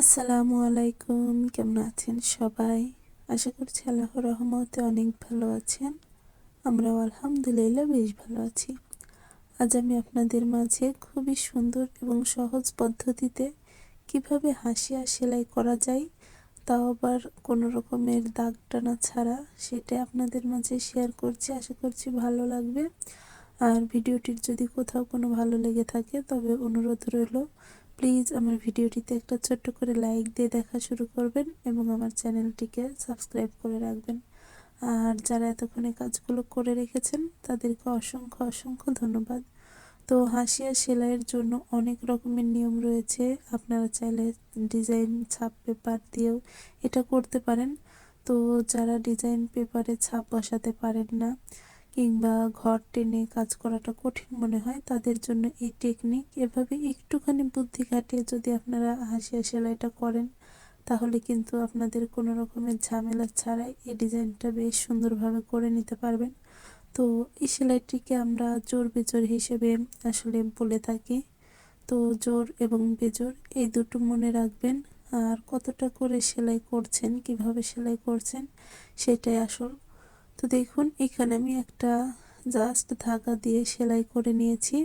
আসসালামু আলাইকুম, কেমন আছেন সবাই? আশা করছি আল্লাহ রহমতে অনেক ভালো আছেন। আমরাও আলহামদুলিল্লাহ বেশ ভালো আছি। আজ আমি আপনাদের মাঝে খুবই সুন্দর এবং সহজ পদ্ধতিতে কীভাবে হাসিয়া সেলাই করা যায় তাও আবার কোনো রকমের দাগ টানা ছাড়া সেটা আপনাদের মাঝে শেয়ার করছি। আশা করছি ভালো লাগবে। আর ভিডিওটির যদি কোথাও কোনো ভালো লেগে থাকে, তবে অনুরোধ রইল প্লিজ আমার ভিডিওটিতে একটা ছোট্ট করে লাইক দিয়ে দেখা শুরু করবেন এবং আমার চ্যানেলটিকে সাবস্ক্রাইব করে রাখবেন। আর যারা এতক্ষণে কাজগুলো করে রেখেছেন, তাদেরকে অসংখ্য অসংখ্য ধন্যবাদ। তো হাসিয়া সেলাইয়ের জন্য অনেক রকমের নিয়ম রয়েছে। আপনারা চাইলে ডিজাইন ছাপ পেপার দিয়েও এটা করতে পারেন। তো যারা ডিজাইন পেপারে ছাপ বসাতে পারেন না কিংবা ঘর টেনে কাজ করাটা কঠিন মনে হয়, তাদের জন্য এই টেকনিক এভাবে একটুখানি বুদ্ধি খাটিয়ে যদি আপনারা হাসিয়া সেলাইটা করেন, তাহলে কিন্তু আপনাদের কোনো রকমের ঝামেলা ছাড়াই এই ডিজাইনটা বেশ সুন্দরভাবে করে নিতে পারবেন। তো এই সেলাইটিকে আমরা জোর বেজোর হিসেবে আসলে বলে থাকি। তো জোর এবং বেজোর, এই দুটো মনে রাখবেন। আর কতটা করে সেলাই করছেন, কীভাবে সেলাই করছেন, সেটাই আসল তো দেখুন, এখানে আমি একটা জাস্ট ধাগা দিয়ে সেলাই করে নিয়েছি।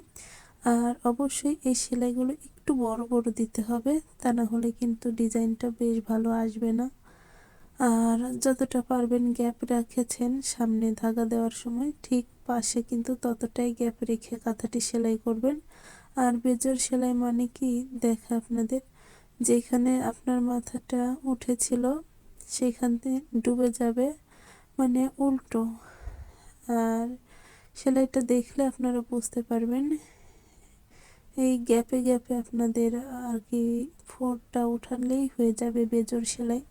আর অবশ্যই এই সেলাইগুলো একটু বড় বড় দিতে হবে, তা না হলে কিন্তু ডিজাইনটা বেশ ভালো আসবে না। আর যতটা পারবেন গ্যাপ রেখেছেন সামনে ধাগা দেওয়ার সময়, ঠিক পাশে কিন্তু ততটাই গ্যাপ রেখে কাঁথাটি সেলাই করবেন। আর বেজর সেলাই মানে কি? দেখা আপনাদের, যেখানে আপনার মাথাটা উঠেছিল, সেখানে ডুবে যাবে। মানে উল্টো। আর সেলাইটা দেখলে আপনারা বুঝতে পারবেন। এই গ্যাপে গ্যাপে আপনাদের আর কি ফোরটা উঠালেই হয়ে যাবে বেজর সেলাই।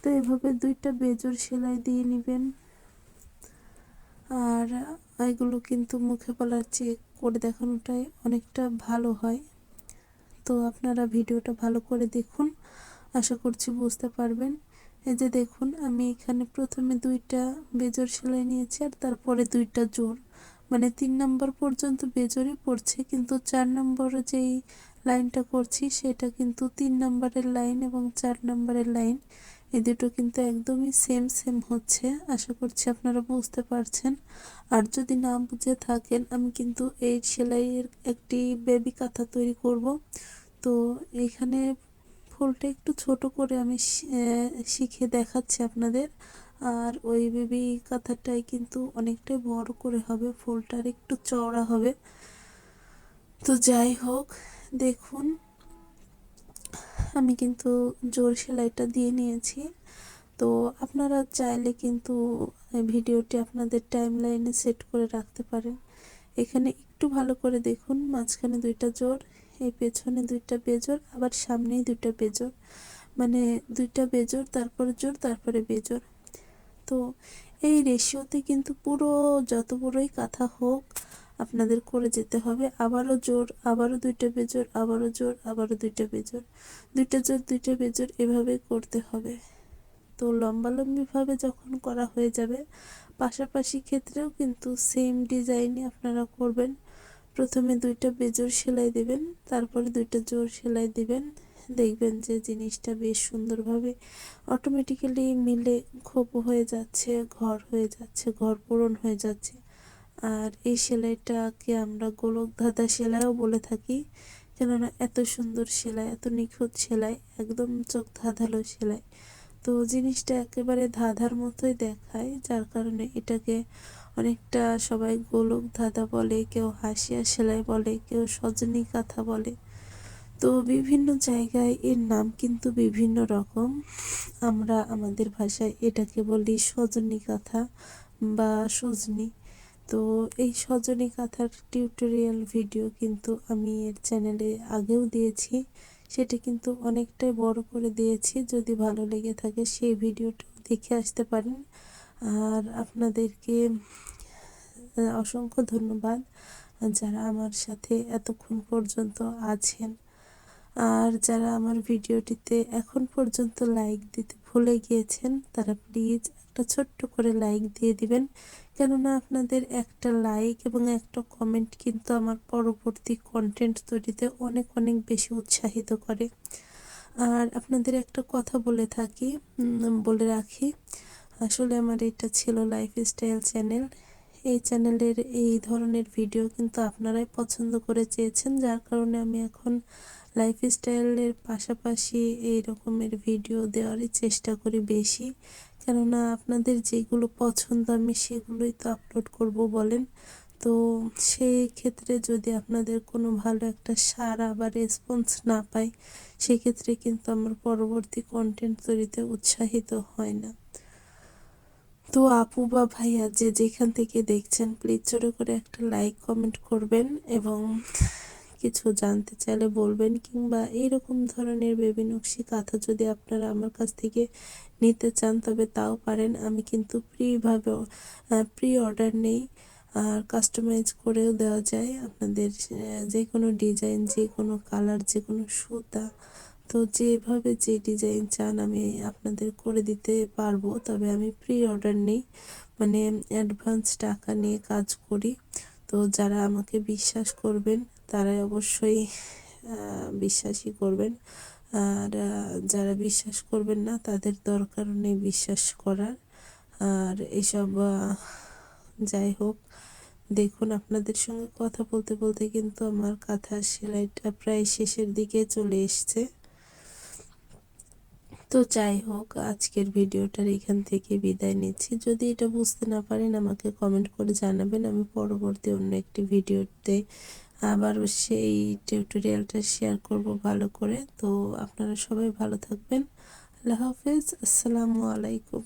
তো এভাবে দুইটা বেজর সেলাই দিয়ে নেবেন। আর এগুলো কিন্তু মুখে বলার চেয়ে করে দেখানোটাই অনেকটা ভালো হয়। তো আপনারা ভিডিওটা ভালো করে দেখুন। আশা করছি বুঝতে পারবেন। এই যে দেখুন, আমি এখানে প্রথমে দুইটা বেজর সেলাই নিয়েছি আর তারপরে দুইটা জোর। মানে তিন নম্বর পর্যন্ত বেজরই পড়ছে, কিন্তু চার নম্বর যেই লাইনটা করছি সেটা কিন্তু তিন নম্বরের লাইন এবং চার নম্বরের লাইন। এই দুটো কিন্তু একদমই সেম সেম হচ্ছে, আশা করছি আপনারা বুঝতে পারছেন। আর যদি না বুঝে থাকেন, আমি কিন্তু এই সেলাইয়ের একটি বেবি কাঁথা তৈরি করব। তো এখানে ফুলটা একটু ছোট করে আমি শিখে দেখাচ্ছি আপনাদের। আর ওই বেবি কাঁথাটাই কিন্তু অনেকটাই বড় করে হবে, ফুলটার একটু চওড়া হবে। তো যাই হোক, দেখুন, আমি কিন্তু জোর সেলাইটা দিয়ে নিয়েছি। তো আপনারা চাইলে কিন্তু ভিডিওটি আপনাদের টাইম লাইনে সেট করে রাখতে পারেন। এখানে একটু ভালো করে দেখুন, মাঝখানে দুইটা জোর এই পেছনে দুইটা বেজোর, আবার সামনেই দুইটা বেজোর। মানে দুইটা বেজোর, তারপরে জোর, তারপরে বেজোর। তো এই রেশিওতে কিন্তু পুরো যত বড়ই কাঁথা হোক আপনাদের করে যেতে হবে। আবারও জোর, আবারও দুইটা বেজোর, আবারও জোর, আবারও দুইটা বেজোর। দুইটা জোর, দুইটা বেজোর এভাবে করতে হবে। তো লম্বালম্বিভাবে যখন করা হয়ে যাবে, পাশাপাশি ক্ষেত্রেও কিন্তু সেম ডিজাইনে আপনারা করবেন। প্রথমে দুইটা বেজোর সেলাই দেবেন, তারপরে দুইটা জোর সেলাই দিবেন। দেখবেন যে জিনিসটা বেশ সুন্দরভাবে অটোমেটিক্যালি মিলে খোপ হয়ে যাচ্ছে, ঘর হয়ে যাচ্ছে, ঘর পূরণ হয়ে যাচ্ছে। আর এই সেলাইটাকে আমরা গোলক ধাঁধা সেলাইও বলে থাকি, কেননা এত সুন্দর সেলাই, এত নিখুঁত সেলাই, একদম চোখ ধাঁধালো সেলাই। তো জিনিসটা একেবারে ধাঁধার মতোই দেখায়, যার কারণে এটাকে অনেকটা সবাই গোলক ধাঁধা বলে, কেউ হাসিয়া সেলাই বলে, কেউ সজনী কাঁথা বলে। তো বিভিন্ন জায়গায় এর নাম কিন্তু বিভিন্ন রকম। আমরা আমাদের ভাষায় এটাকে বলি সজনী কাঁথা বা সজনী। তো এই সজনী কাঁথার টিউটোরিয়াল ভিডিও কিন্তু আমি এর চ্যানেলে আগেও দিয়েছি। সেটা কিন্তু অনেকটাই বড় করে দিয়েছি। যদি ভালো লেগে থাকে সেই ভিডিওটা দেখে আসতে পারেন। আপনাদেরকে অসংখ্য ধন্যবাদ যারা আমার সাথে এতক্ষণ পর্যন্ত আছেন। আর যারা আমার ভিডিওটিতে এখন পর্যন্ত লাইক দিতে ভুলে গিয়েছেন, তারা প্লিজ একটা ছোট্ট করে লাইক দিয়ে দিবেন। কেননা আপনাদের একটা লাইক এবং একটা কমেন্ট কিন্তু আমার পরবর্তী কন্টেন্ট তৈরিতে অনেক অনেক বেশি উৎসাহিত করে। আর আপনাদের একটা কথা বলে থাকি বলে রাখি আসলে আমার এটা ছিল লাইফস্টাইল চ্যানেল এই চ্যানেলের এই ধরনের ভিডিও কিন্তু আপনারাই পছন্দ করে চেয়েছেন, যার কারণে আমি এখন লাইফস্টাইলের পাশাপাশি এই রকমের ভিডিও দেওয়ারই চেষ্টা করি বেশি। কেননা আপনাদের যেগুলো পছন্দ, আমি সেগুলোই তো আপলোড করব বলেন। তো সেই ক্ষেত্রে যদি আপনাদের কোনো ভালো একটা সাড়া বা রেসপন্স না পাই, সেক্ষেত্রে কিন্তু আমার পরবর্তী কন্টেন্ট তৈরিতে উৎসাহিত হয় না। তো আপু বা ভাইয়া যে যেখান থেকে দেখছেন প্লিজ ছোটো করে একটা লাইক কমেন্ট করবেন এবং কিছু জানতে চাইলে বলবেন কিংবা এইরকম ধরনের বেবি নকশি কাঁথা যদি আপনারা আমার কাছ থেকে নিতে চান, তবে তাও পারেন। আমি কিন্তু প্রিভাবে প্রি অর্ডার নেই। আর কাস্টমাইজ করেও দেওয়া যায়। আপনাদের যে কোনো ডিজাইন যে কোনো কালার যে কোনো সুতা তো যেভাবে যে ডিজাইন চান আমি আপনাদের করে দিতে পারব, তবে আমি প্রি অর্ডার নেই। মানে অ্যাডভান্স টাকা নিয়ে কাজ করি। তো যারা আমাকে বিশ্বাস করবেন, তারাই অবশ্যই বিশ্বাসই করবেন। আর যারা বিশ্বাস করবেন না, তাদের দরকার নেই বিশ্বাস করার। আর এসব যাই হোক, দেখুন, আপনাদের সঙ্গে কথা বলতে বলতে কিন্তু আমার কাঁথার সেলাইটা প্রায় শেষের দিকে চলে এসছে। তো যাই হোক, আজকের ভিডিওটার এখান থেকে বিদায় নিচ্ছি। যদি এটা বুঝতে না পারেন, আমাকে কমেন্ট করে জানাবেন। আমি পরবর্তী অন্য একটি ভিডিওতে আবার সেই টিউটোরিয়ালটা শেয়ার করব ভালো করে। তো আপনারা সবাই ভালো থাকবেন। আল্লাহ হাফিজ। আসসালামু আলাইকুম।